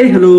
ഏയ് ഹലോ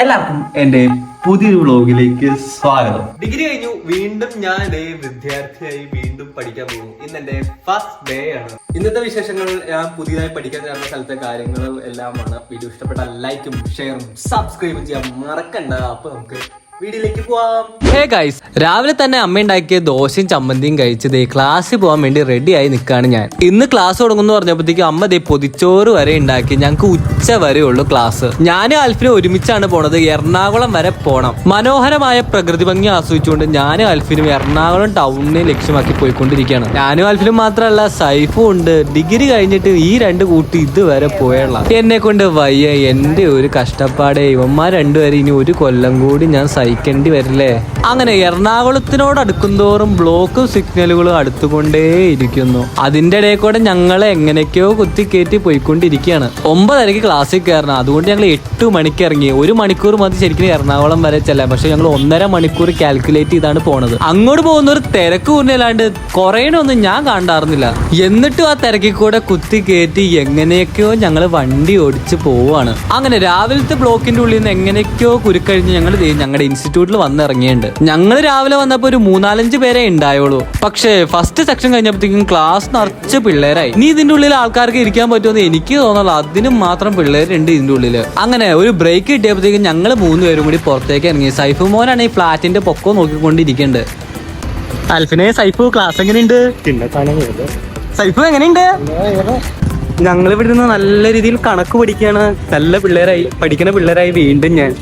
എല്ലാവർക്കും എന്റെ പുതിയൊരു വ്ളോഗിലേക്ക് സ്വാഗതം. ഡിഗ്രി കഴിഞ്ഞു. വീണ്ടും ഞാൻ എന്റെ വിദ്യാർത്ഥിയായി വീണ്ടും പഠിക്കാൻ പോകുന്നു. ഇന്ന് എന്റെ ഫസ്റ്റ് ഡേ ആണ്. ഇന്നത്തെ വിശേഷങ്ങൾ ഞാൻ പുതിയതായി പഠിക്കാൻ ചേർന്ന സ്ഥലത്തെ കാര്യങ്ങളും എല്ലാമാണ്. വീഡിയോ ഇഷ്ടപ്പെട്ട ലൈക്കും ഷെയറും സബ്സ്ക്രൈബും ചെയ്യാൻ മറക്കണ്ട. അപ്പൊ നമുക്ക് പോവാം. ഹേ ഗൈസ് രാവിലെ തന്നെ അമ്മ ഉണ്ടാക്കിയ ദോശയും ചമ്മന്തിയും കഴിച്ചത് ക്ലാസ്സിൽ പോകാൻ വേണ്ടി റെഡിയായി നിൽക്കുകയാണ് ഞാൻ. ഇന്ന് ക്ലാസ് തുടങ്ങുന്നു പറഞ്ഞപ്പോഴത്തേക്കും അമ്മ ദേ പൊതിച്ചോറ് വരെ ഉണ്ടാക്കി. ഞങ്ങൾക്ക് ഉച്ച വരെ ഉള്ളൂ ക്ലാസ് ഞാനും അൽഫിനും ഒരുമിച്ചാണ് പോണത്. എറണാകുളം വരെ പോണം. മനോഹരമായ പ്രകൃതി ഭംഗി ആസ്വദിച്ചുകൊണ്ട് ഞാനും അൽഫിനും എറണാകുളം ടൗണിനെ ലക്ഷ്യമാക്കി പോയിക്കൊണ്ടിരിക്കുകയാണ്. ഞാനും അൽഫിനും മാത്രമല്ല സൈഫും ഉണ്ട്. ഡിഗ്രി കഴിഞ്ഞിട്ട് ഈ രണ്ട് കൂട്ടി ഇതുവരെ പോയുള്ള. എന്നെ കൊണ്ട് വയ്യ. എന്റെ ഒരു കഷ്ടപ്പാടെ. ഇവന്മാർ രണ്ടുപേരും ഇനി ഒരു കൊല്ലം കൂടി ഞാൻ സഹിക്കേണ്ടി വരില്ലേ? അങ്ങനെ എറണാകുളത്തിനോട് അടുക്കുന്തോറും ബ്ലോക്കും സിഗ്നലുകളും അടുത്തുകൊണ്ടേ ഇരിക്കുന്നു അതിന്റെ ഇടയിൽ കൂടെ ഞങ്ങളെ എങ്ങനെയൊക്കെയോ കുത്തിക്കയറ്റി പോയിക്കൊണ്ടിരിക്കുകയാണ്. ഒമ്പതരക്ക് ക്ലാസ്സിൽ കയറണം. അതുകൊണ്ട് ഞങ്ങൾ എട്ട് മണിക്ക് ഇറങ്ങി. ഒരു മണിക്കൂർ മതി ശരിക്കും എറണാകുളം വരെ ചെല്ലാം പക്ഷെ ഞങ്ങൾ ഒന്നര മണിക്കൂർ കാൽക്കുലേറ്റ് ചെയ്താണ് പോണത്. അങ്ങോട്ട് പോകുന്ന ഒരു തിരക്ക് കൂടിയല്ലാണ്ട് കുറേനൊന്നും ഞാൻ കണ്ടാർന്നില്ല. എന്നിട്ടും ആ തിരക്കിൽ കൂടെ കുത്തി കയറ്റി എങ്ങനെയൊക്കെയോ ഞങ്ങൾ വണ്ടി ഓടിച്ച് പോവാണ്. അങ്ങനെ രാവിലത്തെ ബ്ലോക്കിന്റെ ഉള്ളിൽ നിന്ന് എങ്ങനെയൊക്കെയോ കുരുക്കഴിഞ്ഞ് ഞങ്ങൾ ഞങ്ങളുടെ ഇൻസ്റ്റിറ്റ്യൂട്ടിൽ വന്നിറങ്ങിയുണ്ട് ഞങ്ങൾ രാവിലെ വന്നപ്പോൾ ഒരു മൂന്നാലഞ്ച് പേരെ ഉണ്ടായുള്ളൂ. പക്ഷേ ഫസ്റ്റ് സെക്ഷൻ കഴിഞ്ഞപ്പോഴത്തേക്കും ക്ലാസ് നിറച്ച് പിള്ളേരായി. നീ ഇതിന്റെ ഉള്ളിൽ ആൾക്കാർക്ക് ഇരിക്കാൻ പറ്റുമെന്ന് എനിക്ക് തോന്നുന്നു അതിനും മാത്രം പിള്ളേരുണ്ട് ഇതിന്റെ ഉള്ളിൽ അങ്ങനെ ഒരു ബ്രേക്ക് കിട്ടിയപ്പോഴത്തേക്കും ഞങ്ങൾ മൂന്ന് പേരും കൂടി പുറത്തേക്ക് ഇറങ്ങി. സൈഫ് മോനാണ് ഈ ഫ്ലാറ്റിന്റെ പൊക്കം നോക്കിക്കൊണ്ടിരിക്കുന്നുണ്ട് അൽഫിനെ സൈഫു ക്ലാസ് എങ്ങനെയുണ്ട്? സൈഫു എങ്ങനെയുണ്ട്? ഞങ്ങൾ ഇവിടെ നിന്ന് നല്ല രീതിയിൽ കണക്ക് പഠിക്കുകയാണ് നല്ല പിള്ളേരായി പഠിക്കുന്ന പിള്ളേരായി വീണ്ടും ഞാൻ.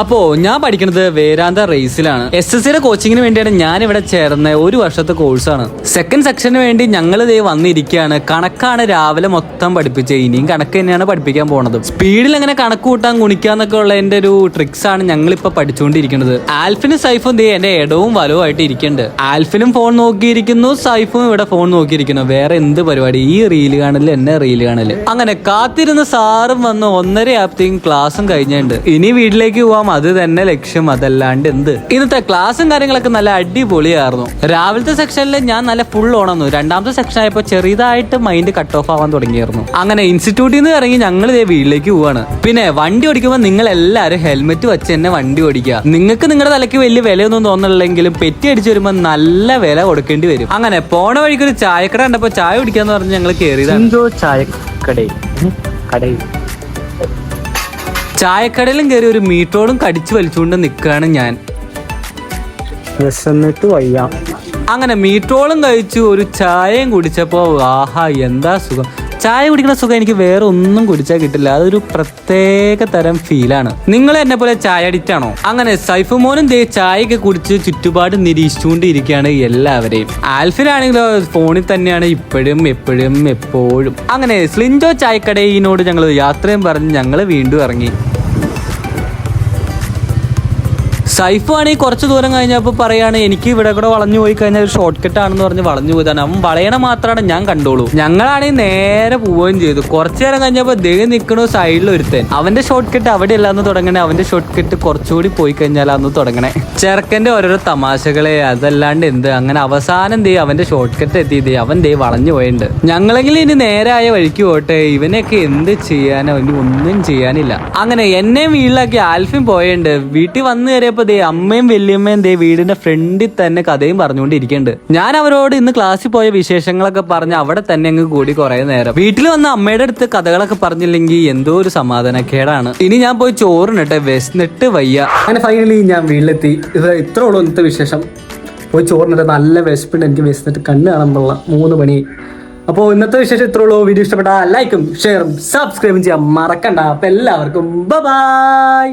അപ്പോ ഞാൻ പഠിക്കുന്നത് വേരാന്ത റേസിലാണ് എസ് എസ് സിയുടെ കോച്ചിങ്ങിന് വേണ്ടിയാണ് ഞാൻ ഇവിടെ ചേർന്ന ഒരു വർഷത്തെ കോഴ്സാണ് സെക്കൻഡ് സെക്ഷന് വേണ്ടി ഞങ്ങൾ ഇതേ വന്നിരിക്കുകയാണ് കണക്കാണ് രാവിലെ മൊത്തം പഠിപ്പിച്ചത്. ഇനിയും കണക്ക് തന്നെയാണ് പഠിപ്പിക്കാൻ പോണത്. സ്പീഡിൽ എങ്ങനെ കണക്ക് കൂട്ടാൻ ഗുണിക്കാന്നൊക്കെ ഉള്ള എന്റെ ഒരു ട്രിക്സ് ആണ് ഞങ്ങൾ ഇപ്പൊ പഠിച്ചുകൊണ്ടിരിക്കുന്നത്. ആൽഫിനും സൈഫും ദേ എന്റെ ഇടവും വലവും ആയിട്ട് ഇരിക്കുന്നുണ്ട് ആൽഫിനും ഫോൺ നോക്കിയിരിക്കുന്നു സൈഫും ഇവിടെ ഫോൺ നോക്കിയിരിക്കുന്നു. വേറെ എന്ത് പരിപാടി? ഈ റീൽ കാണൽ എന്നെ റീൽ കാണൽ. അങ്ങനെ കാത്തിരുന്ന സാറും വന്ന് ഒന്നര ആപ്തിയും ക്ലാസ്സും കഴിഞ്ഞിട്ടുണ്ട്. ഇനി വീട്ടിലേക്ക് പോവാം അത് തന്നെ ലക്ഷ്യം അതല്ലാണ്ട് എന്ത്? ഇന്നത്തെ ക്ലാസ്സും കാര്യങ്ങളൊക്കെ നല്ല അടിപൊളിയായിരുന്നു. രാവിലത്തെ സെക്ഷനിൽ ഞാൻ നല്ല ഫുൾ ഓണന്നു രണ്ടാമത്തെ സെക്ഷൻ ആയപ്പോൾ ചെറിയതായിട്ട് മൈൻഡ് കട്ട് ഓഫ് ആവാൻ തുടങ്ങിയായിരുന്നു അങ്ങനെ ഇൻസ്റ്റിറ്റ്യൂട്ടിൽ നിന്ന് ഇറങ്ങി ഞങ്ങൾ ഇതേ വീട്ടിലേക്ക് പോവാണ്. പിന്നെ വണ്ടി ഓടിക്കുമ്പോൾ നിങ്ങൾ എല്ലാവരും ഹെൽമെറ്റ് വെച്ച് തന്നെ വണ്ടി ഓടിക്കുക. നിങ്ങൾക്ക് നിങ്ങളുടെ തലയ്ക്ക് വലിയ വിലയൊന്നും തോന്നുന്നില്ലെങ്കിലും പെറ്റി അടിച്ചു വരുമ്പോൾ നല്ല വില കൊടുക്കേണ്ടി വരും. അങ്ങനെ പോണ വഴിക്ക് ഒരു ചായക്കട കണ്ടപ്പോൾ ചായ കുടിക്കാന്ന് പറഞ്ഞ് ഞങ്ങൾ കയറിയതാണ് ചായക്കടയിൽ കടയിൽ. ചായക്കടയിലും കയറി ഒരു മീറ്റോളും കടിച്ചു വലിച്ചുകൊണ്ട് നിൽക്കുകയാണ് ഞാൻ. വിശന്നിട്ട് വയ്യ. അങ്ങനെ മീറ്റോളും കഴിച്ചു ഒരു ചായയും കുടിച്ചപ്പോൾ ആഹാ എന്താ സുഖം? ചായ കുടിക്കുന്ന സുഖം എനിക്ക് വേറെ ഒന്നും കുടിച്ചാൽ കിട്ടില്ല. അതൊരു പ്രത്യേക തരം ഫീലാണ് നിങ്ങൾ എന്നെ പോലെ ചായ അഡിക്റ്റ് ആണോ? അങ്ങനെ സൈഫ് മോനും ദേ ചായയൊക്കെ കുടിച്ച് ചുറ്റുപാട് നിരീക്ഷിച്ചുകൊണ്ടിരിക്കുകയാണ് എല്ലാവരെയും. ആൽഫിനാണെങ്കിലോ ഫോണിൽ തന്നെയാണ് ഇപ്പോഴും എപ്പോഴും എപ്പോഴും. അങ്ങനെ സ്ലിഞ്ചോ ചായക്കടയിനോട് ഞങ്ങൾ യാത്രയും പറഞ്ഞ് ഞങ്ങൾ വീണ്ടും ഇറങ്ങി. സൈഫ് ആണെങ്കിൽ കുറച്ച് ദൂരം കഴിഞ്ഞപ്പോൾ പറയാണ് എനിക്ക് ഇവിടെ കൂടെ വളഞ്ഞു പോയി കഴിഞ്ഞാൽ ഒരു ഷോർട്ട് കട്ട് ആണെന്ന് പറഞ്ഞ് വളഞ്ഞു പോയതാണ് അവൻ വളയണ മാത്രമാണ് ഞാൻ കണ്ടോളൂ. ഞങ്ങളാണെങ്കിൽ നേരെ പോവുകയും ചെയ്തു. കുറച്ചു നേരം കഴിഞ്ഞപ്പോൾ ദേ നിൽക്കണു സൈഡിൽ ഒരുത്തൻ. അവന്റെ ഷോർട്ട് കട്ട് അവിടെ അല്ലാന്ന് തുടങ്ങണേ. അവന്റെ ഷോർട്ട് കട്ട് കുറച്ചുകൂടി പോയി കഴിഞ്ഞാൽ അന്ന് തുടങ്ങണേ. ചെറുക്കന്റെ ഓരോരോ തമാശകളെ അതല്ലാണ്ട് എന്ത്? അങ്ങനെ അവസാനം ദേ അവന്റെ ഷോർട്ട് കട്ട് എത്തിയത് അവൻ ദേ വളഞ്ഞു പോയിട്ടുണ്ട് ഞങ്ങളെങ്കിലും ഇനി നേരായ വഴിക്ക് പോട്ടെ. ഇവനൊക്കെ എന്ത് ചെയ്യാനോ? ഇനി ഒന്നും ചെയ്യാനില്ല. അങ്ങനെ എന്നെയും വീട്ടിലാക്കി ആൽഫിൻ പോയുണ്ട്. വീട്ടിൽ വന്നു കയറിയപ്പോ ദേ അമ്മയും വല്യമ്മയും ദേ വീടിന്റെ ഫ്രണ്ടിൽ തന്നെ കഥയും പറഞ്ഞുകൊണ്ടിരിക്കുന്നുണ്ട്. ഞാൻ അവരോട് ഇന്ന് ക്ലാസ്സിൽ പോയ വിശേഷങ്ങളൊക്കെ പറഞ്ഞ് അവിടെ തന്നെ അങ്ങ് കൂടി കുറെ നേരം. വീട്ടിൽ വന്ന അമ്മയുടെ അടുത്ത് കഥകളൊക്കെ പറഞ്ഞില്ലെങ്കിൽ എന്തോ ഒരു സമാധാനക്കേടാണ്. ഇനി ഞാൻ പോയി ചോറിനിട്ടെ വിശന്നിട്ട് വയ്യ. അങ്ങനെ ഫൈനലി ഞാൻ വീട്ടിലെത്തി. ഇത് ഇത്ര ഉള്ളൂ ഇന്നത്തെ വിശേഷം. പോയി ചോറിനിട്ട് നല്ല വിശപ്പുണ്ട് എനിക്ക് വിശന്നിട്ട് കണ്ണ് കാണാൻ മൂന്ന് മണി. അപ്പോൾ ഇന്നത്തെ വിശേഷം ഇത്ര ഉള്ളൂ. വീഡിയോ ഇഷ്ടപ്പെട്ടാൽ ലൈക്കും ഷെയറും സബ്സ്ക്രൈബും ചെയ്യാൻ മറക്കണ്ട. അപ്പം എല്ലാവർക്കും ബൈ